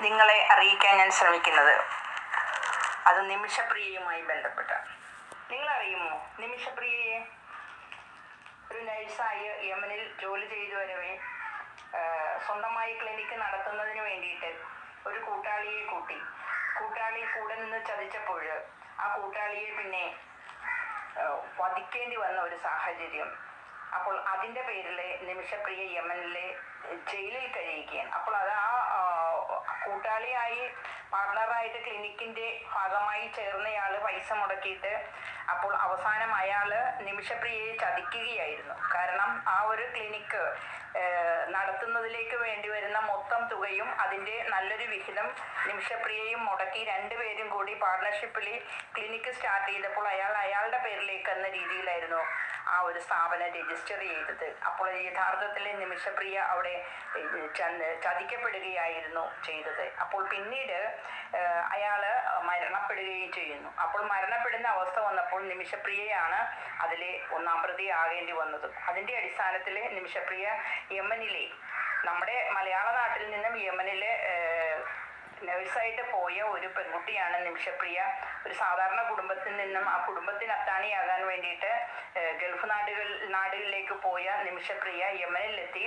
നിങ്ങളെ അറിയിക്കാൻ ഞാൻ ശ്രമിക്കുന്നത്. അത് നിമിഷപ്രിയയുമായി ബന്ധപ്പെട്ട. നിങ്ങൾ അറിയുമോ നിമിഷപ്രിയയെ? ഒരു നഴ്സായി യമനിൽ ജോലി ചെയ്തു വരവേ സ്വന്തമായി ക്ലിനിക്ക് നടത്തുന്നതിന് വേണ്ടിയിട്ട് ഒരു കൂട്ടാളിയെ കൂട്ടി. കൂട്ടാളി കൂടെ നിന്ന് ചതിച്ചപ്പോൾ ആ കൂട്ടാളിയെ പിന്നെ വധിക്കേണ്ടി വന്ന ഒരു സാഹചര്യം. അപ്പോൾ അതിന്റെ പേരിൽ നിമിഷപ്രിയ യമനിലെ ജയിലിൽ കഴിയുകയാണ്. അപ്പോൾ അത് ആ, കൂട്ടാളിയായി പാർട്ണറായിട്ട് ക്ലിനിക്കിന്റെ ഭാഗമായി ചേർന്നയാൾ പൈസ മുടക്കിയിട്ട് അപ്പോൾ അവസാനം അയാൾ നിമിഷപ്രിയയെ ചതിക്കുകയായിരുന്നു. കാരണം ആ ഒരു ക്ലിനിക്ക് നടത്തുന്നതിലേക്ക് വേണ്ടി വരുന്ന മൊത്തം തുകയും അതിന്റെ നല്ലൊരു വിഹിതം നിമിഷപ്രിയയും മുടക്കി രണ്ടുപേരും കൂടി പാർട്ണർഷിപ്പിൽ ക്ലിനിക്ക് സ്റ്റാർട്ട് ചെയ്തപ്പോൾ അയാൾ അയാളുടെ പേരിലേക്ക് എന്ന രീതിയിലായിരുന്നു ആ ഒരു സ്ഥാപനം രജിസ്റ്റർ ചെയ്തത്. അപ്പോൾ യഥാർത്ഥത്തിൽ നിമിഷപ്രിയ അവിടെ ചതിക്കപ്പെടുകയായിരുന്നു ചെയ്തത്. അപ്പോൾ പിന്നീട് അയാൾ മരണപ്പെടുകയും ചെയ്യുന്നു. അപ്പോൾ മരണപ്പെടുന്ന അവസ്ഥ വന്നപ്പോൾ നിമിഷപ്രിയയാണ് അതിലെ ഒന്നാം പ്രതി ആകേണ്ടി വന്നത്. അതിന്റെ അടിസ്ഥാനത്തിൽ നിമിഷപ്രിയ യമനിലെ നമ്മുടെ മലയാള നാട്ടിൽ നിന്നും യമനിലെ നഴ്സായിട്ട് പോയ ഒരു പെൺകുട്ടിയാണ് നിമിഷപ്രിയ. ഒരു സാധാരണ കുടുംബത്തിൽ നിന്നും ആ കുടുംബത്തിന് അത്താണിയാകാൻ വേണ്ടിയിട്ട് ഗൾഫ് നാടുകൾ നാടുകളിലേക്ക് പോയ നിമിഷപ്രിയ യമനിലെത്തി.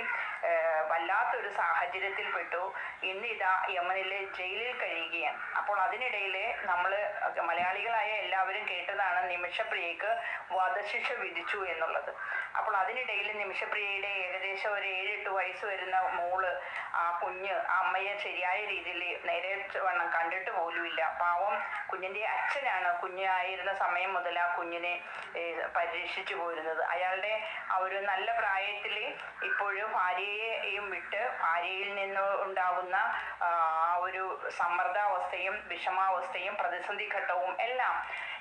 വല്ലാത്തൊരു സാഹചര്യത്തിൽ പെട്ടു. ഇന്ന് ഇതാ യമനിലെ ജയിലിൽ കഴിയുകയാണ്. അപ്പോൾ അതിനിടയിൽ നമ്മൾ മലയാളികളായ എല്ലാവരും കേട്ടതാണ് നിമിഷപ്രിയക്ക് വധശിക്ഷ വിധിച്ചു എന്നുള്ളത്. അപ്പോൾ അതിനിടയിൽ നിമിഷപ്രിയയുടെ ഏകദേശം ഒരു ഏഴെട്ട് വയസ്സ് വരുന്ന മോൾ കുഞ്ഞ് അമ്മയെ ശരിയായ രീതിയിൽ നേരെ വണ്ണം കണ്ടിട്ട് പോലുമില്ല. പാവം കുഞ്ഞിന്റെ അച്ഛനാണ് കുഞ്ഞായിരുന്ന സമയം മുതൽ ആ കുഞ്ഞിനെ പരിരക്ഷിച്ചു പോരുന്നത്. അയാളുടെ ആ ഒരു നല്ല പ്രായത്തിൽ ഇപ്പോഴും ഭാര്യയെയും വിട്ട് ഭാര്യയിൽ നിന്ന് ഉണ്ടാകുന്ന ആ ഒരു സമ്മർദ്ദാവസ്ഥയും വിഷമാവസ്ഥയും പ്രതിസന്ധി ഘട്ടവും എല്ലാം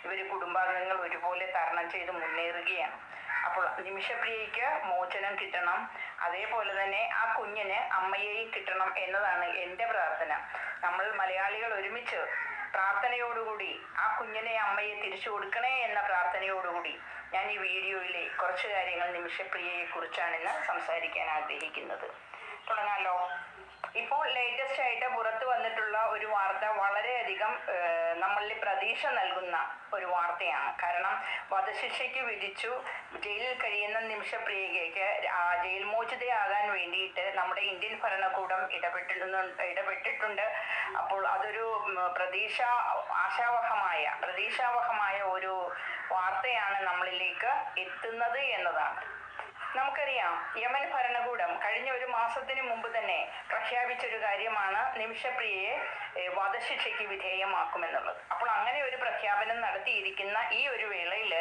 ഇവർ കുടുംബാംഗങ്ങൾ ഒരുപോലെ തരണം ചെയ്ത് മുന്നേറുകയാണ്. അപ്പോൾ നിമിഷപ്രിയയ്ക്ക് മോചനം കിട്ടണം. അതേപോലെ തന്നെ ആ കുഞ്ഞിന് അമ്മയെയും കിട്ടണം എന്നതാണ് എന്റെ പ്രാർത്ഥന. നമ്മൾ മലയാളികൾ ഒരുമിച്ച് പ്രാർത്ഥനയോടുകൂടി ആ കുഞ്ഞിനെ അമ്മയെ തിരിച്ചു കൊടുക്കണേ എന്ന പ്രാർത്ഥനയോടുകൂടി ഞാൻ ഈ വീഡിയോയിലെ കുറച്ച് കാര്യങ്ങൾ നിമിഷപ്രിയയെ കുറിച്ചാണ് ഇന്ന് സംസാരിക്കാൻ ആഗ്രഹിക്കുന്നത്. തുടങ്ങാലോ? ഇപ്പോൾ ലേറ്റസ്റ്റ് ആയിട്ട് പുറത്തു വന്നിട്ടുള്ള ഒരു വാർത്ത വളരെയധികം നമ്മളിൽ പ്രതീക്ഷ നൽകുന്ന ഒരു വാർത്തയാണ്. കാരണം വധശിക്ഷയ്ക്ക് വിധിച്ചു ജയിലിൽ കഴിയുന്ന നിമിഷ പ്രിയകയ്ക്ക് ജയിൽ മോചിതയാകാൻ വേണ്ടിയിട്ട് നമ്മുടെ ഇന്ത്യൻ ഭരണകൂടം ഇടപെട്ടിരുന്നു ഇടപെട്ടിട്ടുണ്ട്. അപ്പോൾ അതൊരു പ്രതീക്ഷ ആശാവഹമായ പ്രതീക്ഷാവഹമായ ഒരു വാർത്തയാണ് നമ്മളിലേക്ക് എത്തുന്നത് എന്നതാണ്. നമുക്കറിയാം യമൻ ഭരണകൂടം കഴിഞ്ഞ ഒരു മാസത്തിന് മുമ്പ് തന്നെ പ്രഖ്യാപിച്ചൊരു കാര്യമാണ് നിമിഷപ്രിയയെ വധശിക്ഷയ്ക്ക് വിധേയമാക്കുമെന്നുള്ളത്. അപ്പോൾ അങ്ങനെ ഒരു പ്രഖ്യാപനം നടത്തിയിരിക്കുന്ന ഈ ഒരു വേളയിൽ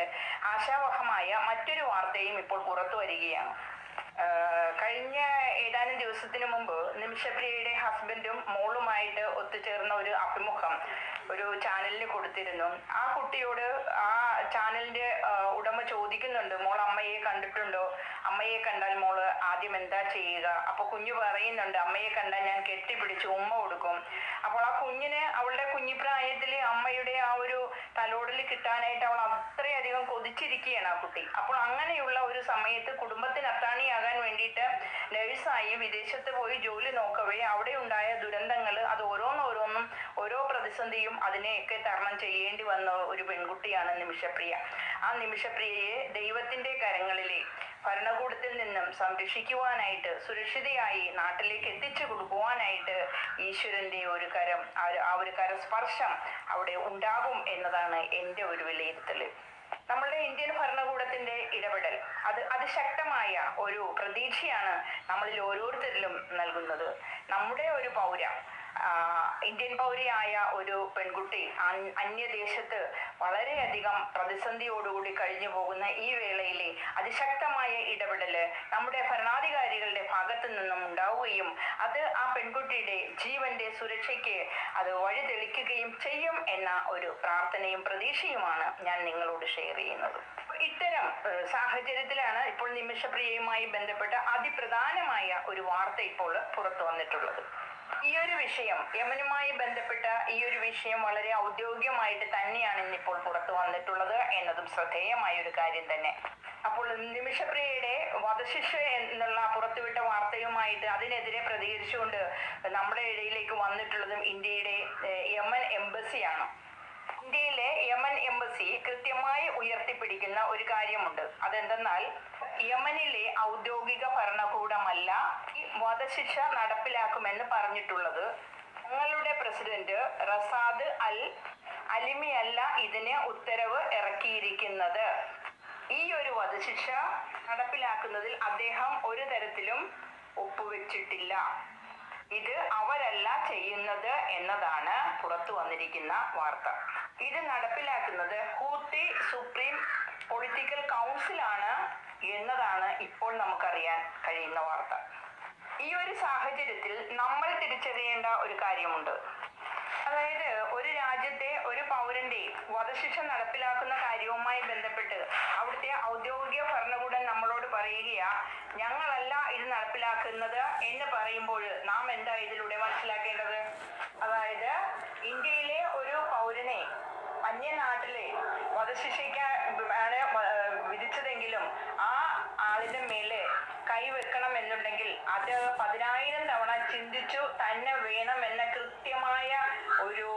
ആശാവഹമായ മറ്റൊരു വാർത്തയും ഇപ്പോൾ പുറത്തു വരികയാണ്. കഴിഞ്ഞ ഏതാനും ദിവസത്തിന് മുമ്പ് നിമിഷപ്രിയയുടെ ഹസ്ബൻഡും മോളുമായിട്ട് ഒത്തുചേർന്ന ഒരു അഭിമുഖം ഒരു ചാനലിന് കൊടുത്തിരുന്നു. ആ കുട്ടിയോട് ആ ചാനലിന്റെ ഉടമ ചോദിക്കുന്നുണ്ട് മോൾ അമ്മയെ കണ്ടിട്ടുണ്ടോ? അമ്മയെ കണ്ടാൽ മോൾ ആദ്യം എന്താ ചെയ്യുക? അപ്പൊ കുഞ്ഞു പറയുന്നുണ്ട് അമ്മയെ കണ്ടാൽ ഞാൻ കെട്ടിപ്പിടിച്ച് ഉമ്മ കൊടുക്കും. അപ്പോൾ ആ കുഞ്ഞിന് അവളുടെ കുഞ്ഞിപ്രായത്തിൽ അമ്മയുടെ ആ ഒരു തലോടൽ കിട്ടാനായിട്ട് അവൾ അത്രയധികം കൊതിച്ചിരിക്കുകയാണ് ആ കുട്ടി. അപ്പോൾ അങ്ങനെയുള്ള ഒരു സമയത്ത് കുടുംബത്തിന് അത്താണിയാകാൻ വേണ്ടിയിട്ട് നഴ്സായി വിദേശത്ത് പോയി ജോലി നോക്കവേ അവിടെ ഉണ്ടായ ദുരന്തങ്ങൾ അത് പ്രതിസന്ധിയും അതിനെയൊക്കെ തരണം ചെയ്യേണ്ടി വന്ന ഒരു പെൺകുട്ടിയാണ് നിമിഷപ്രിയ. ആ നിമിഷപ്രിയയെ ദൈവത്തിന്റെ കരങ്ങളിലെ ഭരണകൂടത്തിൽ നിന്നും സംരക്ഷിക്കുവാനായിട്ട് സുരക്ഷിതയായി നാട്ടിലേക്ക് എത്തിച്ചു കൊടുക്കുവാനായിട്ട് ഈശ്വരന്റെ ഒരു കരം ആ ഒരു- കരസ്പർശം അവിടെ ഉണ്ടാകും എന്നതാണ് എന്റെ ഒരു വിലയിരുത്തൽ നമ്മളുടെ ഇന്ത്യൻ ഭരണകൂടത്തിന്റെ ഇടപെടൽ അത് അതിശക്തമായ ഒരു പ്രതീക്ഷയാണ് നമ്മളിൽ ഓരോരുത്തരിലും നൽകുന്നത്. നമ്മുടെ ഒരു പൗര ഇന്ത്യൻ പൗരയായ ഒരു പെൺകുട്ടി അന്യദേശത്ത് വളരെയധികം പ്രതിസന്ധിയോടുകൂടി കഴിഞ്ഞു പോകുന്ന ഈ വേളയിലെ അതിശക്തമായ ഇടപെടൽ നമ്മുടെ ഭരണാധികാരികളുടെ ഭാഗത്തു നിന്നും ഉണ്ടാവുകയും അത് ആ പെൺകുട്ടിയുടെ ജീവന്റെ സുരക്ഷയ്ക്ക് അത് വഴിതെളിക്കുകയും ചെയ്യും എന്ന ഒരു പ്രാർത്ഥനയും പ്രതീക്ഷയുമാണ് ഞാൻ നിങ്ങളോട് ഷെയർ ചെയ്യുന്നത്. ഇത്തരം സാഹചര്യത്തിലാണ് ഇപ്പോൾ നിമിഷപ്രിയയുമായി ബന്ധപ്പെട്ട അതിപ്രധാനമായ ഒരു വാർത്ത ഇപ്പോൾ പുറത്തു വന്നിട്ടുള്ളത്. ഈ ഒരു വിഷയം യമനുമായി ബന്ധപ്പെട്ട ഈ ഒരു വിഷയം വളരെ ഔദ്യോഗികമായിട്ട് തന്നെയാണ് ഇന്നിപ്പോൾ പുറത്തു വന്നിട്ടുള്ളത് എന്നതും ശ്രദ്ധേയമായ ഒരു കാര്യം തന്നെ. അപ്പോൾ നിമിഷപ്രിയയുടെ വധശിക്ഷ എന്നുള്ള പുറത്തുവിട്ട വാർത്തയുമായിട്ട് അതിനെതിരെ പ്രതികരിച്ചുകൊണ്ട് നമ്മുടെ ഇടയിലേക്ക് വന്നിട്ടുള്ളതും ഇന്ത്യയുടെ യമൻ എംബസിയാണ്. ഇന്ത്യയിലെ യമൻ എംബസി കൃത്യമായി ഉയർത്തിപ്പിടിക്കുന്ന ഒരു കാര്യമുണ്ട്. അതെന്തെന്നാൽ യമനിലെ ഔദ്യോഗിക ഭരണകൂടമല്ല ഈ വധശിക്ഷ നടപ്പിലാക്കുമെന്ന് പറഞ്ഞിട്ടുള്ളത് ഞങ്ങളുടെ പ്രസിഡന്റ് റസാദ് അൽ അലിമിയല്ല ഇതിന് ഉത്തരവ് ഇറക്കിയിരിക്കുന്നത്. ഈ ഒരു വധശിക്ഷ നടപ്പിലാക്കുന്നതിൽ അദ്ദേഹം ഒരു തരത്തിലും ഒപ്പുവെച്ചിട്ടില്ല. ഇത് അവരല്ല ചെയ്യുന്നത് എന്നതാണ് പുറത്തു വന്നിരിക്കുന്ന വാർത്ത. ഇത് നടപ്പിലാക്കുന്നത് ഹൂത്തി സുപ്രീം പൊളിറ്റിക്കൽ കൗൺസിൽ ആണ് എന്നതാണ് ഇപ്പോൾ നമുക്കറിയാൻ കഴിയുന്ന വാർത്ത. ഈ ഒരു സാഹചര്യത്തിൽ നമ്മൾ തിരിച്ചറിയേണ്ട ഒരു കാര്യമുണ്ട്. അതായത് ഒരു രാജ്യത്തെ ഒരു പൗരന്റെ വധശിക്ഷ നടപ്പിലാക്കുന്ന കാര്യവുമായി ബന്ധപ്പെട്ട് അവിടുത്തെ ഔദ്യോഗിക ഭരണകൂടം നമ്മളോട് പറയുകയാ എന്ന് പറയുമ്പോൾ നാം എന്താ ഇതിലൂടെ മനസ്സിലാക്കേണ്ടത്? അതായത് ഇന്ത്യയിലെ ഒരു പൗരനെ അന്യനാട്ടിലെ വധശിക്ഷയ്ക്ക് ആണ് വിധിച്ചതെങ്കിലും ആ ആളിന്റെ മേലെ കൈവെക്കണം എന്നുണ്ടെങ്കിൽ അത് പതിനായിരം തവണ ചിന്തിച്ചു തന്നെ വേണം എന്ന കൃത്യമായ ഒരു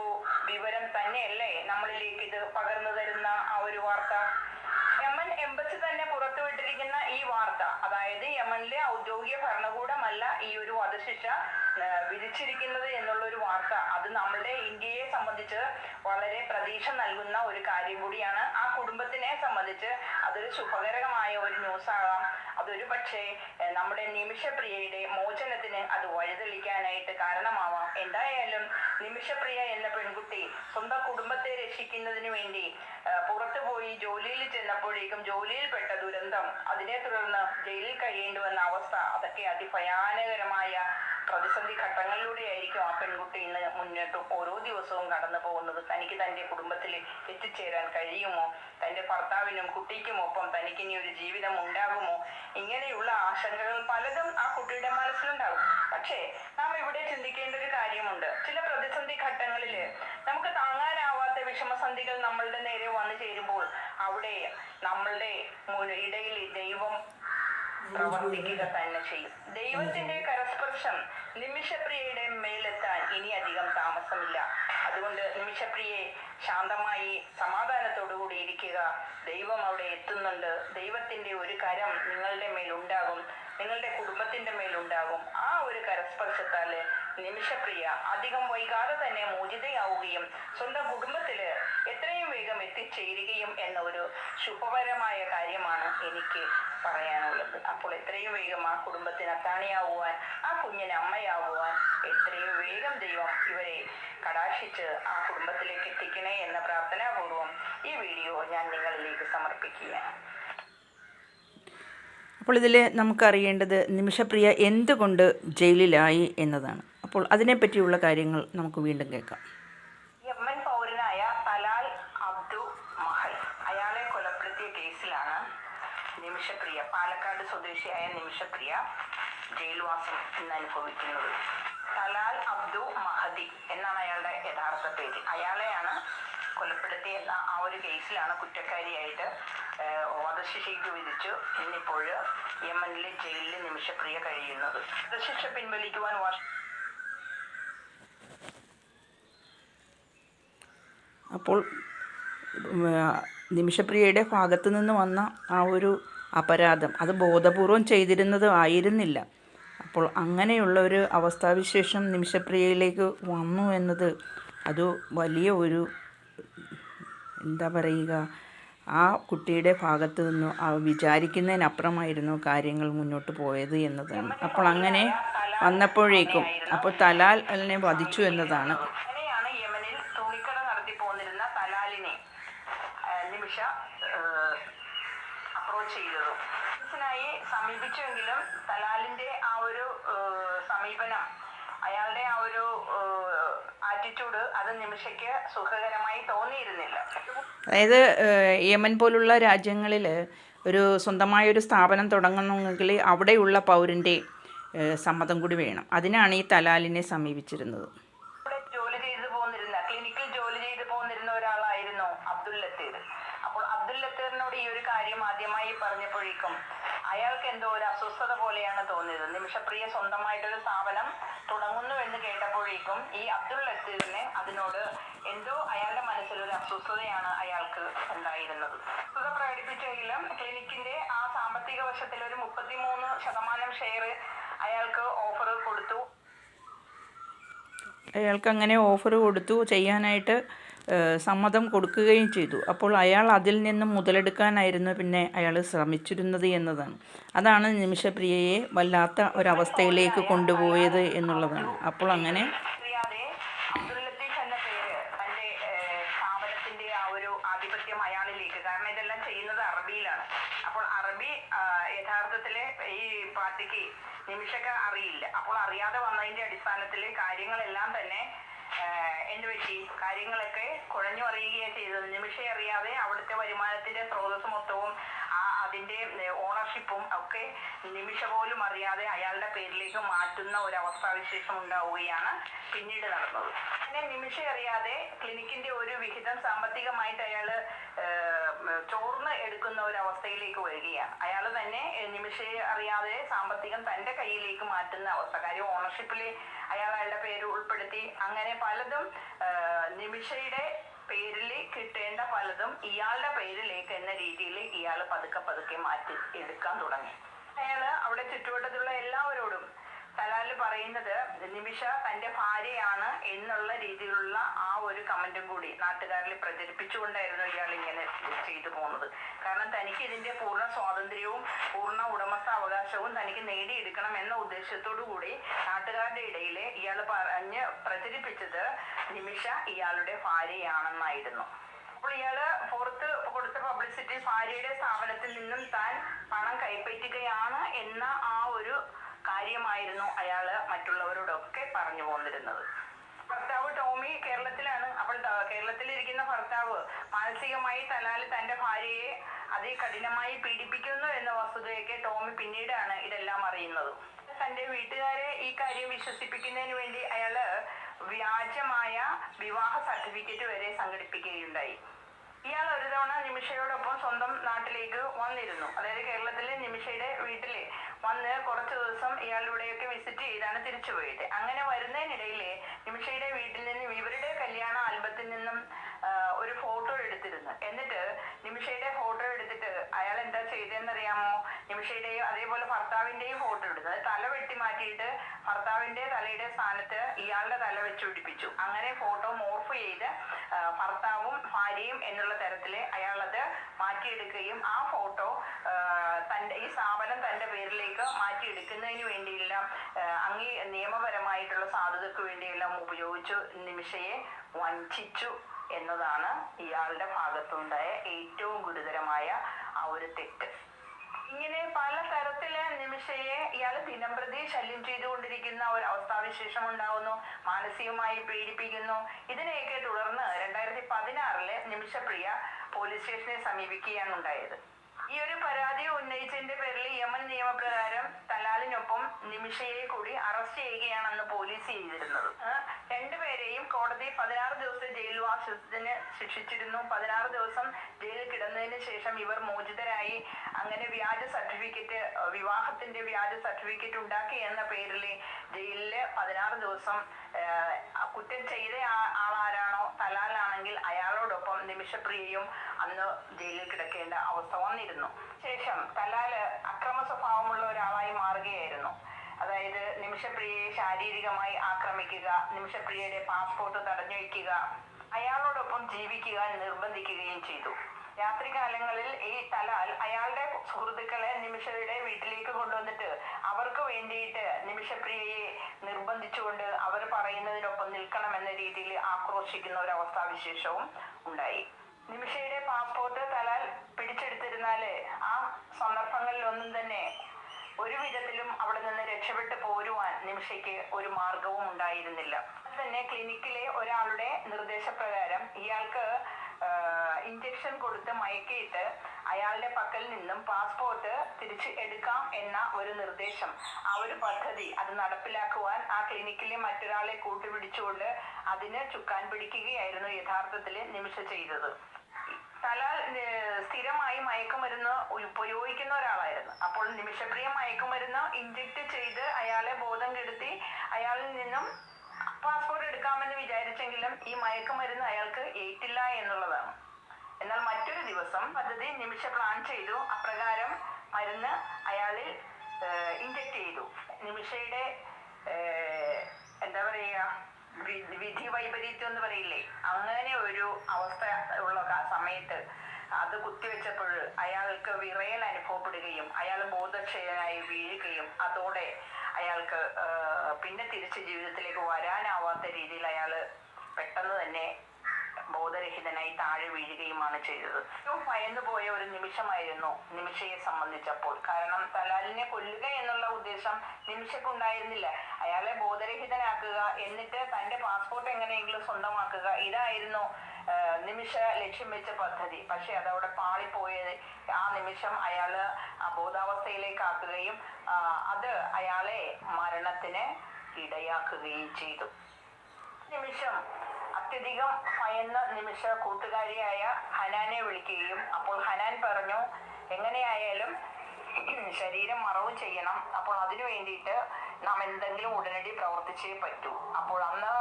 വിവരം തന്നെയല്ലേ നമ്മളിലേക്ക് ഇത് പകർന്നു തരുന്ന ആ ഒരു വാർത്ത? എംബസി തന്നെ പുറത്തുവിട്ടിരിക്കുന്ന ഈ വാർത്ത അതായത് യമനിലെ ഔദ്യോഗിക ഭരണകൂടമല്ല ഈ ഒരു വധശിക്ഷ വിധിച്ചിരിക്കുന്നത് എന്നുള്ള ഒരു വാർത്ത അത് നമ്മുടെ ഇന്ത്യയെ സംബന്ധിച്ച് വളരെ പ്രതീക്ഷ നൽകുന്ന ഒരു കാര്യം കൂടിയാണ്. ആ കുടുംബത്തിനെ സംബന്ധിച്ച് അതൊരു ശുഭകരമായ ഒരു ന്യൂസ് ആകാം അതൊരു പക്ഷേ നമ്മുടെ നിമിഷപ്രിയയുടെ മോചനത്തിന് അത് വഴിതെളിക്കാനായിട്ട് കാരണമാവാം. എന്തായാലും നിമിഷപ്രിയ എന്ന പെൺകുട്ടി സ്വന്തം കുടുംബത്തെ രക്ഷിക്കുന്നതിന് വേണ്ടി പുറത്തു പോയി ജോലിയിൽ ചെന്നപ്പോഴേക്കും ജോലിയിൽപ്പെട്ട ദുരന്തം അതിനെ തുടർന്ന് ജയിലിൽ കഴിയേണ്ടി വന്ന അവസ്ഥ അതൊക്കെ അതിഭയാനകരമായ പ്രതിസന്ധി ഘട്ടങ്ങളിലൂടെയായിരിക്കും ആ പെൺകുട്ടി ഇന്ന് മുന്നോട്ട് ഓരോ ദിവസവും കടന്നു പോകുന്നത്. തനിക്ക് തന്റെ കുടുംബത്തിൽ എത്തിച്ചേരാൻ കഴിയുമോ? തന്റെ ഭർത്താവിനും കുട്ടിക്കുമൊപ്പം തനിക്ക് ഇനി ഒരു ജീവിതം ഉണ്ടാകുമോ? ഇങ്ങനെയുള്ള ആശങ്കകൾ പലതും ആ കുട്ടിയുടെ മനസ്സിലുണ്ടാകും. പക്ഷേ നാം ഇവിടെ ചിന്തിക്കേണ്ട ഒരു കാര്യമുണ്ട്. ചില പ്രതിസന്ധി ഘട്ടങ്ങളിൽ നമുക്ക് താങ്ങാനാവാത്ത വിഷമസന്ധികൾ നമ്മളുടെ നേരെ വന്നു ചേരുമ്പോൾ അവിടെ നമ്മളുടെ ഇടയിൽ ദൈവം പ്രവർത്തിക്കുക തന്നെ ചെയ്യും. ദൈവത്തിന്റെ കരസ്പർശം നിമിഷപ്രിയയുടെ മേലെത്താൻ ഇനി അധികം താമസമില്ല. അതുകൊണ്ട് നിമിഷപ്രിയെ ശാന്തമായി സമാധാനത്തോടുകൂടി ഇരിക്കുക. ദൈവം അവിടെ എത്തുന്നുണ്ട്. ദൈവത്തിന്റെ ഒരു കരം നിങ്ങളുടെ മേലുണ്ടാകും. നിങ്ങളുടെ കുടുംബത്തിന്റെ മേലുണ്ടാകും. ആ ഒരു കരസ്പർശത്താൽ നിമിഷപ്രിയ അധികം വൈകാതെ തന്നെ മോചിതയാവുകയും സ്വന്തം കുടുംബത്തിൽ എത്രയും വേഗം എത്തിച്ചേരുകയും എന്ന ഒരു ശുഭപരമായ കാര്യമാണ് എനിക്ക് പറയാനുള്ളത്. അപ്പോൾ എത്രയും വേഗം ആ കുടുംബത്തിന് അത്താണിയാവുവാൻ ആ കുഞ്ഞിന് അമ്മയാവുവാൻ എത്രയും വേഗം ദൈവം ഇവരെ കടാക്ഷിച്ച് ആ കുടുംബത്തിലേക്ക് എത്തിക്കണേ എന്ന പ്രാർത്ഥനാപൂർവം ഈ വീഡിയോ ഞാൻ നിങ്ങളിലേക്ക് സമർപ്പിക്കുകയാണ്. അപ്പോൾ ഇതിൽ നമുക്കറിയേണ്ടത് നിമിഷപ്രിയ എന്തുകൊണ്ട് ജയിലിലായി എന്നതാണ്. അപ്പോൾ അതിനെപ്പറ്റിയുള്ള കാര്യങ്ങൾ നമുക്ക് വീണ്ടും കേൾക്കാം. യമൻ പൗരനായ തലാൽ അബ്ദു മഹൽ. അയാളെ കൊലപ്പെടുത്തിയ കേസിലാണ് നിമിഷപ്രിയ പാലക്കാട് സ്വദേശിയായ നിമിഷപ്രിയ ജയിൽവാസം ഇന്ന് അനുഭവിക്കുന്നത്. തലാൽ അബ്ദു മഹദി എന്നാണ് അയാളുടെ യഥാർത്ഥ പേര്. അയാളെയാണ് കൊലപ്പെടുത്തിയ എന്ന ആ ഒരു കേസിലാണ് കുറ്റക്കാരിയായിട്ട് വധശിക്ഷയ്ക്ക് വിധിച്ചു. ഇന്നിപ്പോൾ യമനിലെ ജയിലിൽ നിമിഷപ്രിയ കഴിയുന്നത്. വധശിക്ഷ പിൻവലിക്കുവാൻ വർഷ അപ്പോൾ നിമിഷപ്രിയയുടെ ഭാഗത്തു നിന്ന് വന്ന ആ ഒരു അപരാധം അത് ബോധപൂർവം ചെയ്തിരുന്നത് ആയിരുന്നില്ല. അപ്പോൾ അങ്ങനെയുള്ള ഒരു അവസ്ഥാവിശേഷം നിമിഷപ്രിയയിലേക്ക് വന്നു എന്നത് അത് വലിയ ഒരു എന്താ പറയുക ആ കുട്ടിയുടെ ഭാഗത്തു നിന്ന് ആ വിചാരിക്കുന്നതിനപ്പുറമായിരുന്നു കാര്യങ്ങൾ മുന്നോട്ട് പോയത് എന്നതാണ്. അപ്പോൾ അങ്ങനെ വന്നപ്പോഴേക്കും അപ്പോൾ തലാൽ അതിനെ വധിച്ചു എന്നതാണ് അങ്ങനെയാണ് യമനിൽ തുണിക്കട നടത്തി പോന്നിരുന്ന തലാലിനെ ആ, നിമിഷ അപ്രോച്ച് ചെയ്തത് പോലീസിനായി സമീപിച്ചുവെങ്കിലും തലാലിന്റെ ആ ഒരു സമീപനം അയാളുടെ ആ ഒരു ആറ്റിറ്റ്യൂഡ് അത് നിമിഷയ്ക്ക് സുഖകരമായി തോന്നിയിരുന്നില്ല. അതായത് യമൻ പോലുള്ള രാജ്യങ്ങളിൽ ഒരു സ്വന്തമായ ഒരു സ്ഥാപനം തുടങ്ങണമെങ്കിൽ അവിടെയുള്ള പൗരന്റെ സമ്മതം കൂടി വേണം. അതിനാണ് ഈ തലാലിനെ സമീപിച്ചിരുന്നത്. ജോലി ചെയ്തു പോന്നിരുന്ന ക്ലിനിക്കിൽ ജോലി ചെയ്തു പോന്നിരുന്ന ഒരാളായിരുന്നു അബ്ദുൽ ലത്തീർ. അപ്പോൾ അബ്ദുൽ ലത്തീറിനോട് ഈ ഒരു കാര്യം ആദ്യമായി പറഞ്ഞപ്പോഴേക്കും അയാൾക്ക് എന്തോ ഒരു അസ്വസ്ഥത പോലെയാണ് തോന്നിയത്. നിമിഷപ്രിയ സ്വന്തമായിട്ടൊരു സ്ഥാപനം തുടങ്ങുന്നു എന്ന് കേട്ടപ്പോഴേക്കും ഈ അബ്ദുൾ ലത്തീഫിന് അതിനോട് എന്തോ അയാളുടെ മനസ്സിലൊരു അസ്വസ്ഥതയാണ് അയാൾക്ക് ഉണ്ടായിരുന്നത്. അസ്വസ്ഥത പ്രകടിപ്പിച്ചെങ്കിലും ക്ലിനിക്കിന്റെ ആ സാമ്പത്തിക വശത്തിൽ ഒരു മുപ്പത്തിമൂന്ന് ശതമാനം ഷെയർ അയാൾക്ക് ഓഫർ കൊടുത്തു. അയാൾക്ക് അങ്ങനെ ഓഫർ കൊടുത്തു. ചെയ്യാനായിട്ട് സമ്മതം കൊടുക്കുകയും ചെയ്തു. അപ്പോൾ അയാൾ അതിൽ നിന്നും മുതലെടുക്കാനായിരുന്നു പിന്നെ അയാൾ ശ്രമിച്ചിരുന്നത് എന്നതാണ്. അതാണ് നിമിഷപ്രിയയെ വല്ലാത്ത ഒരവസ്ഥയിലേക്ക് കൊണ്ടുപോയത് എന്നുള്ളതാണ്. അപ്പോൾ അങ്ങനെ അറിയില്ല. അപ്പോൾ അറിയാതെ വന്നതിന്റെ അടിസ്ഥാനത്തിൽ കാര്യങ്ങളെല്ലാം തന്നെ എന്ത് പറ്റി കാര്യങ്ങളൊക്കെ കുഴഞ്ഞു അറിയുകയാണ് ചെയ്തത്. നിമിഷം അറിയാതെ അവിടുത്തെ വരുമാനത്തിന്റെ സ്രോതസ് മൊത്തവും ആ അതിന്റെ ഓണർഷിപ്പും ഒക്കെ നിമിഷ പോലും അറിയാതെ അയാളുടെ പേരിലേക്ക് മാറ്റുന്ന ഒരു അവസ്ഥാവിശേഷം ഉണ്ടാവുകയാണ് പിന്നീട് നടന്നത്. പിന്നെ നിമിഷ അറിയാതെ ക്ലിനിക്കിന്റെ ഒരു വിഹിതം സാമ്പത്തികമായിട്ട് അയാൾ ചോർന്ന് എടുക്കുന്ന ഒരു അവസ്ഥയിലേക്ക് വരികയാണ് അയാൾ തന്നെ നിമിഷയെ അറിയാതെ സാമ്പത്തികം തന്റെ കയ്യിലേക്ക് മാറ്റുന്ന അവസ്ഥ. കാര്യം ഓണർഷിപ്പിൽ അയാൾ അയാളുടെ പേര് ഉൾപ്പെടുത്തി. അങ്ങനെ പലതും നിമിഷയുടെ പേരിൽ കിട്ടേണ്ട പലതും ഇയാളുടെ പേരിലേക്ക് എന്ന രീതിയിൽ ഇയാൾ പതുക്കെ പതുക്കെ മാറ്റി എടുക്കാൻ തുടങ്ങി. അയാൾ അവിടെ ചുറ്റുവട്ടത്തുള്ള എല്ലാവരോടും തലാൽ പറയുന്നത് നിമിഷ തന്റെ ഭാര്യയാണ് എന്നുള്ള രീതിയിലുള്ള ആ ഒരു കമന്റും കൂടി നാട്ടുകാരിൽ പ്രചരിപ്പിച്ചുകൊണ്ടായിരുന്നു ഇയാൾ ഇങ്ങനെ ചെയ്തു പോകുന്നത്. കാരണം തനിക്ക് ഇതിന്റെ പൂർണ സ്വാതന്ത്ര്യവും പൂർണ ഉടമസ്ഥ അവകാശവും തനിക്ക് നേടിയെടുക്കണം എന്ന ഉദ്ദേശത്തോടു കൂടി നാട്ടുകാരുടെ ഇടയിൽ ഇയാൾ പറഞ്ഞ് പ്രചരിപ്പിച്ചത് നിമിഷ ഇയാളുടെ ഭാര്യയാണെന്നായിരുന്നു. അപ്പോൾ ഇയാൾ പുറത്ത് കൊടുത്ത പബ്ലിസിറ്റി ഭാര്യയുടെ സ്ഥാപനത്തിൽ നിന്നും താൻ പണം കൈപ്പറ്റുകയാണ് എന്ന ആ ഒരു കാര്യമായിരുന്നു അയാൾ മറ്റുള്ളവരോടൊക്കെ പറഞ്ഞു പോന്നിരുന്നത്. ഭർത്താവ് ടോമി കേരളത്തിലാണ്. അപ്പോൾ കേരളത്തിലിരിക്കുന്ന ഭർത്താവ് മാനസികമായി തലാൽ തന്റെ ഭാര്യയെ അതികഠിനമായി പീഡിപ്പിക്കുന്നു എന്ന വസ്തുതയൊക്കെ ടോമി പിന്നീടാണ് ഇതെല്ലാം അറിയുന്നത്. തന്റെ വീട്ടുകാരെ ഈ കാര്യം വിശ്വസിപ്പിക്കുന്നതിന് വേണ്ടി അയാൾ വ്യാജമായ വിവാഹ സർട്ടിഫിക്കറ്റ് വരെ സംഘടിപ്പിക്കുകയുണ്ടായി. ഇയാൾ ഒരു തവണ നിമിഷയോടൊപ്പം സ്വന്തം നാട്ടിലേക്ക് വന്നിരുന്നു. അതായത് കേരളത്തിലെ നിമിഷയുടെ വീട്ടിൽ വന്ന് കുറച്ച് ദിവസം ഇയാളുടെയൊക്കെ വിസിറ്റ് ചെയ്താണ് തിരിച്ചു പോയത്. അങ്ങനെ വരുന്നതിനിടയിലെ നിമിഷയുടെ വീട്ടിൽ നിന്നും ഇവരുടെ കല്യാണ ആൽബത്തിൽ നിന്നും ഒരു ഫോട്ടോ എടുത്തിരുന്നു. എന്നിട്ട് നിമിഷയുടെ ഫോട്ടോ എടുത്തിട്ട് അയാൾ എന്താ ചെയ്തതെന്നറിയാമോ? നിമിഷയുടെയും അതേപോലെ ഭർത്താവിന്റെയും ഫോട്ടോ എടുത്തത് തല വെട്ടി മാറ്റിയിട്ട് ഭർത്താവിന്റെ തലയുടെ സ്ഥാനത്ത് ഇയാളുടെ തല വെച്ച് പിടിപ്പിച്ചു. അങ്ങനെ ഫോട്ടോ മോർഫ് ചെയ്ത് ഭർത്താവും ഭാര്യയും എന്നുള്ള തരത്തിൽ അയാളത് മാറ്റിയെടുക്കുകയും ആ ഫോട്ടോ തന്റെ ഈ സ്ഥാപനം തന്റെ പേരിലേക്ക് മാറ്റിയെടുക്കുന്നതിന് വേണ്ടിയുള്ള അങ്ങേ നിയമപരമായിട്ടുള്ള സാധ്യതയ്ക്ക് വേണ്ടിയെല്ലാം ഉപയോഗിച്ചു നിമിഷയെ വഞ്ചിച്ചു എന്നതാണ് ഇയാളുടെ ഭാഗത്തുണ്ടായ ഏറ്റവും ഗുരുതരമായ ആ ഒരു തെറ്റ്. ഇങ്ങനെ പല തരത്തിൽ നിമിഷയെ ഇയാൾ ദിനംപ്രതി ശല്യം ചെയ്തുകൊണ്ടിരിക്കുന്ന ഒരു അവസ്ഥാവിശേഷം ഉണ്ടാവുന്നു. മാനസികമായി പീഡിപ്പിക്കുന്നു. ഇതിനെയൊക്കെ തുടർന്ന് രണ്ടായിരത്തി പതിനാറിൽ നിമിഷപ്രിയ പോലീസ് സ്റ്റേഷനെ സമീപിക്കുകയാണ് ഉണ്ടായത്. ഈ ഒരു പരാതി ഉന്നയിച്ചതിന്റെ പേരിൽ യമൻ നിയമപ്രകാരം തലാലിനൊപ്പം നിമിഷയെ കൂടി അറസ്റ്റ് ചെയ്യുകയാണെന്ന് പോലീസ് ചെയ്തിരുന്നത്. രണ്ടുപേരെയും കോടതി പതിനാറ് ദിവസത്തെ ജയിൽവാസത്തിന് ശിക്ഷിച്ചിരുന്നു. പതിനാറ് ദിവസം ജയിലിൽ കിടന്നതിന് ശേഷം ഇവർ മോചിതരായി. അങ്ങനെ വ്യാജ സർട്ടിഫിക്കറ്റ് വിവാഹത്തിന്റെ വ്യാജ സർട്ടിഫിക്കറ്റ് ഉണ്ടാക്കി എന്ന പേരിൽ ജയിലിൽ പതിനാറ് ദിവസം കുറ്റം ചെയ്ത ആളാരാണോ? തലാലാണെങ്കിൽ അയാളോടൊപ്പം നിമിഷപ്രിയയും അന്ന് ജയിലിൽ കിടക്കേണ്ട അവസ്ഥ വന്നിരുന്നു. ശേഷം തലാൽ അക്രമ സ്വഭാവമുള്ള ഒരാളായി മാറുകയായിരുന്നു. അതായത് നിമിഷപ്രിയയെ ശാരീരികമായി ആക്രമിക്കുക നിമിഷപ്രിയയുടെ പാസ്പോർട്ട് തടഞ്ഞു വയ്ക്കുക അയാളോടൊപ്പം ജീവിക്കുക നിർബന്ധിക്കുകയും ചെയ്തു. രാത്രികാലങ്ങളിൽ ഈ തലാൽ അയാളുടെ സുഹൃത്തുക്കളെ നിമിഷയുടെ വീട്ടിലേക്ക് കൊണ്ടുവന്നിട്ട് അവർക്ക് വേണ്ടിയിട്ട് നിമിഷപ്രിയയെ നിർബന്ധിച്ചുകൊണ്ട് അവർ പറയുന്നതിനൊപ്പം നിൽക്കണം എന്ന രീതിയിൽ ആക്രോശിക്കുന്ന ഒരു അവസ്ഥാവിശേഷവും ഉണ്ടായി. നിമിഷയുടെ പാസ്പോർട്ട് തലാൽ പിടിച്ചെടുത്തിരുന്നാൽ ആ സന്ദർഭങ്ങളിലൊന്നും തന്നെ ഒരു വിധത്തിലും അവിടെ നിന്ന് രക്ഷപ്പെട്ടു പോരുവാൻ നിമിഷയ്ക്ക് ഒരു മാർഗവും ഉണ്ടായിരുന്നില്ല. തന്നെ ക്ലിനിക്കിലെ ഒരാളുടെ നിർദ്ദേശപ്രകാരം ഇയാൾക്ക് ഇഞ്ചക്ഷൻ കൊടുത്ത് മയക്കിയിട്ട് അയാളുടെ പക്കൽ നിന്നും പാസ്പോർട്ട് തിരിച്ച് എടുക്കാം എന്ന ഒരു നിർദ്ദേശം. ആ ഒരു പദ്ധതി അത് നടപ്പിലാക്കുവാൻ ആ ക്ലിനിക്കിലെ മറ്റൊരാളെ കൂട്ടുപിടിച്ചുകൊണ്ട് അതിന് ചുക്കാൻ പിടിക്കുകയായിരുന്നു യഥാർത്ഥത്തിൽ നിമിഷ ചെയ്തത്. ഏഹ്, സ്ഥിരമായി മയക്കുമരുന്ന് ഉപയോഗിക്കുന്ന ഒരാളായിരുന്നു. അപ്പോൾ നിമിഷപ്രിയ മയക്കുമരുന്ന് ഇഞ്ചക്ട് ചെയ്ത് അയാളെ ബോധം കെടുത്തി അയാളിൽ നിന്നും പാസ്പോർട്ട് എടുക്കാമെന്ന് വിചാരിച്ചെങ്കിലും ഈ മയക്കുമരുന്ന് അയാൾക്ക് ഏറ്റില്ല എന്നുള്ളതാണ്. എന്നാൽ മറ്റൊരു ദിവസം പദ്ധതി നിമിഷ പ്ലാൻ ചെയ്തു. അപ്രകാരം മരുന്ന് അയാളിൽ ഇഞ്ചക്ട് ചെയ്തു. നിമിഷയുടെ എന്താ പറയുക വിധി വൈപരീത്യം എന്ന് പറയില്ലേ? അങ്ങനെ ഒരു അവസ്ഥ ഉള്ള സമയത്ത് അത് കുത്തിവെച്ചപ്പോൾ അയാൾക്ക് വിറയൽ അനുഭവപ്പെടുകയും അയാൾ ബോധക്ഷയനായി വീഴുകയും അതോടെ അയാൾക്ക് പിന്നെ തിരിച്ച് ജീവിതത്തിലേക്ക് വരാനാവാത്ത രീതിയിൽ അയാൾ പെട്ടെന്ന് തന്നെ ബോധരഹിതനായി താഴെ വീഴുകയുമാണ് ചെയ്തത്. ഏറ്റവും ഭയന്നു പോയ ഒരു നിമിഷമായിരുന്നു നിമിഷയെ സംബന്ധിച്ചപ്പോൾ. കാരണം തലാലിനെ കൊല്ലുക എന്നുള്ള ഉദ്ദേശം നിമിഷക്കുണ്ടായിരുന്നില്ല. അയാളെ ബോധരഹിതനാക്കുക എന്നിട്ട് തന്റെ പാസ്പോർട്ട് എങ്ങനെയെങ്കിലും സ്വന്തമാക്കുക ഇതായിരുന്നു നിമിഷ ലക്ഷ്യം വെച്ച പദ്ധതി. പക്ഷെ അതവിടെ പാളിപ്പോയത് ആ നിമിഷം അയാൾ അബോധാവസ്ഥയിലേക്ക് ആക്കുകയും അത് അയാളെ മരണത്തിന് ഇടയാക്കുകയും ചെയ്തു. നിമിഷം അത്യധികം ഭയന്ന നിമിഷ കൂട്ടുകാരിയായ ഹനാനെ വിളിക്കുകയും അപ്പോൾ ഹനാൻ പറഞ്ഞു എങ്ങനെയായാലും ശരീരം മറവ് ചെയ്യണം. അപ്പോൾ അതിനു വേണ്ടിയിട്ട് നാം എന്തെങ്കിലും ഉടനടി പ്രവർത്തിച്ചേ പറ്റൂ. അപ്പോൾ അന്ന്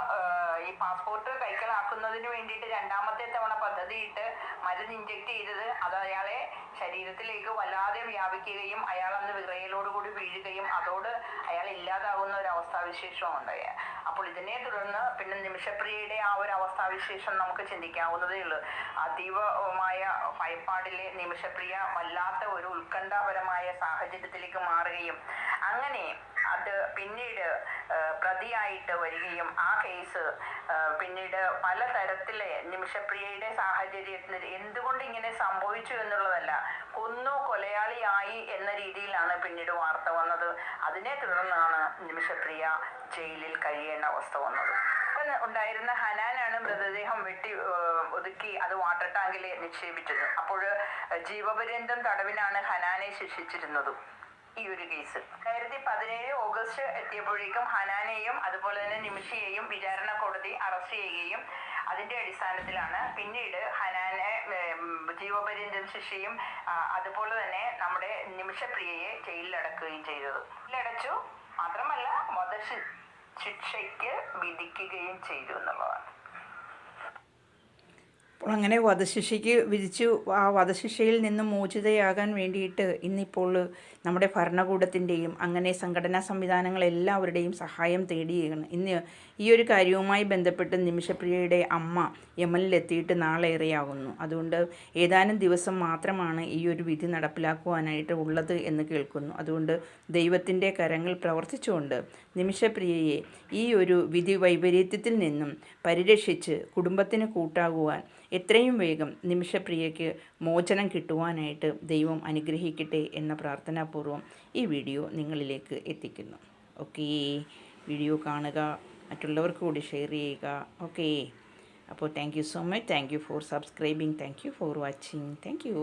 ഈ പാസ്പോർട്ട് കൈക്കലാക്കുന്നതിന് വേണ്ടിയിട്ട് രണ്ടാമത്തെ തവണ പദ്ധതിയിട്ട് മരുന്ന് ഇഞ്ചെക്ട് ചെയ്തത് അത് അയാളെ ശരീരത്തിലേക്ക് വല്ലാതെ വ്യാപിക്കുകയും അയാൾ അന്ന് വിറയലോടുകൂടി വീഴുകയും അതോട് അയാൾ ഇല്ലാതാകുന്ന ഒരു അവസ്ഥാവിശേഷവും ഉണ്ടായ അപ്പോൾ ഇതിനെ തുടർന്ന് പിന്നെ നിമിഷപ്രിയയുടെ ആ ഒരു അവസ്ഥാവിശേഷം നമുക്ക് ചിന്തിക്കാവുന്നതേ ഉള്ളൂ. അതീവമായ ഭയപ്പാടിലെ നിമിഷപ്രിയ വല്ലാത്ത ഒരു ഉത്കണ്ഠാപരമായ സാഹചര്യത്തിലേക്ക് മാറുകയും അങ്ങനെ അത് പിന്നീട് പ്രതിയായിട്ട് വരികയും ആ കേസ് പിന്നീട് പലതരത്തിലെ നിമിഷപ്രിയയുടെ സാഹചര്യത്തിൽ എന്തുകൊണ്ട് ഇങ്ങനെ സംഭവിച്ചു എന്നുള്ളതല്ല കൊന്നു കൊലയാളിയായി എന്ന രീതിയിലാണ് പിന്നീട് വാർത്ത വന്നത്. അതിനെ തുടർന്നാണ് നിമിഷപ്രിയ ജയിലിൽ കഴിയേണ്ട അവസ്ഥ വന്നത്. ഉണ്ടായിരുന്ന ഹനാനാണ് മൃതദേഹം വെട്ടി ഒതുക്കി അത് വാട്ടർ ടാങ്കിൽ നിക്ഷേപിച്ചത്. അപ്പോൾ ജീവപര്യന്തം തടവിനാണ് ഹനാനെ ശിക്ഷിച്ചിരുന്നത്. ഈ ഒരു കേസ് രണ്ടായിരത്തി പതിനേഴ് ഓഗസ്റ്റ് എത്തിയപ്പോഴേക്കും ഹനാനെയും അതുപോലെ തന്നെ നിമിഷയെയും വിചാരണ കോടതി അറസ്റ്റ് ചെയ്യുകയും അതിന്റെ അടിസ്ഥാനത്തിലാണ് പിന്നീട് ഹനാനെ ജീവപര്യന്തം ശിക്ഷയും അതുപോലെ തന്നെ നമ്മുടെ നിമിഷപ്രിയയെ ജയിലിലടക്കുകയും ചെയ്തത്. ജയിലിലടച്ചു മാത്രമല്ല വധശി ശിക്ഷയ്ക്ക് വിധിക്കുകയും ചെയ്തു എന്നുള്ളതാണ്. അങ്ങനെ വധശിക്ഷയ്ക്ക് വിധിച്ചു ആ വധശിക്ഷയിൽ നിന്ന് മോചിതയാകാൻ വേണ്ടിയിട്ട് ഇന്നിപ്പോൾ നമ്മുടെ ഭരണകൂടത്തിന്റെയും അങ്ങനെ സംഘടനാ സംവിധാനങ്ങൾ എല്ലാവരുടെയും സഹായം തേടിയാണ് ഇന്ന് ഈ ഒരു കാര്യവുമായി ബന്ധപ്പെട്ട് നിമിഷപ്രിയയുടെ അമ്മ യമനിലെത്തിയിട്ട് നാളേറെയാകുന്നു. അതുകൊണ്ട് ഏതാനും ദിവസം മാത്രമാണ് ഈ ഒരു വിധി നടപ്പിലാക്കുവാനായിട്ട് ഉള്ളത് എന്ന് കേൾക്കുന്നു. അതുകൊണ്ട് ദൈവത്തിന്റെ കരങ്ങൾ പ്രവർത്തിച്ചുകൊണ്ട് നിമിഷപ്രിയയെ ഈ ഒരു വിധി വൈപരീത്യത്തിൽ നിന്നും പരിരക്ഷിച്ച് കുടുംബത്തിന് കൂട്ടാകുവാൻ എത്രയും വേഗം നിമിഷപ്രിയയ്ക്ക് മോചനം കിട്ടുവാനായിട്ട് ദൈവം അനുഗ്രഹിക്കട്ടെ എന്ന പ്രാർത്ഥനാപൂർവം ഈ വീഡിയോ നിങ്ങളിലേക്ക് എത്തിക്കുന്നു. ഓക്കേ. വീഡിയോ കാണുക മറ്റുള്ളവർക്ക് കൂടി ഷെയർ ചെയ്യുക. ഓക്കേ. അപ്പോൾ thank you so much thank you for subscribing thank you for watching thank you